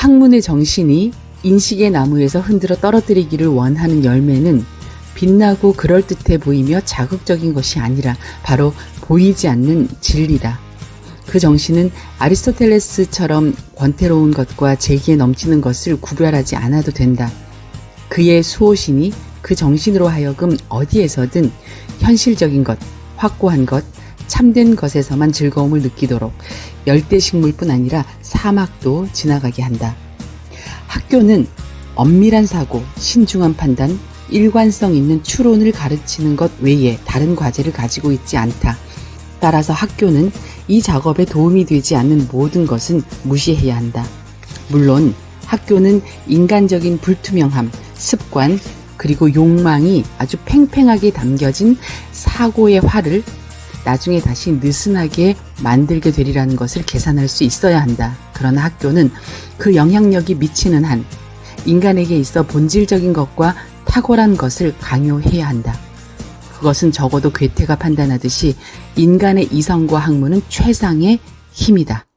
학문의 정신이 인식의 나무에서 흔들어 떨어뜨리기를 원하는 열매는 빛나고 그럴듯해 보이며 자극적인 것이 아니라 바로 보이지 않는 진리다. 그 정신은 아리스토텔레스처럼 권태로운 것과 재기에 넘치는 것을 구별하지 않아도 된다. 그의 수호신이 그 정신으로 하여금 어디에서든 현실적인 것, 확고한 것, 참된 것에서만 즐거움을 느끼도록 열대 식물뿐 아니라 사막도 지나가게 한다. 학교는 엄밀한 사고, 신중한 판단, 일관성 있는 추론을 가르치는 것 외에 다른 과제를 가지고 있지 않다. 따라서 학교는 이 작업에 도움이 되지 않는 모든 것은 무시해야 한다. 물론 학교는 인간적인 불투명함, 습관, 그리고 욕망이 아주 팽팽하게 담겨진 사고의 활을 나중에 다시 느슨하게 만들게 되리라는 것을 계산할 수 있어야 한다. 그러나 학교는 그 영향력이 미치는 한 인간에게 있어 본질적인 것과 탁월한 것을 강요해야 한다. 그것은 적어도 괴테가 판단하듯이 인간의 이성과 학문은 최상의 힘이다.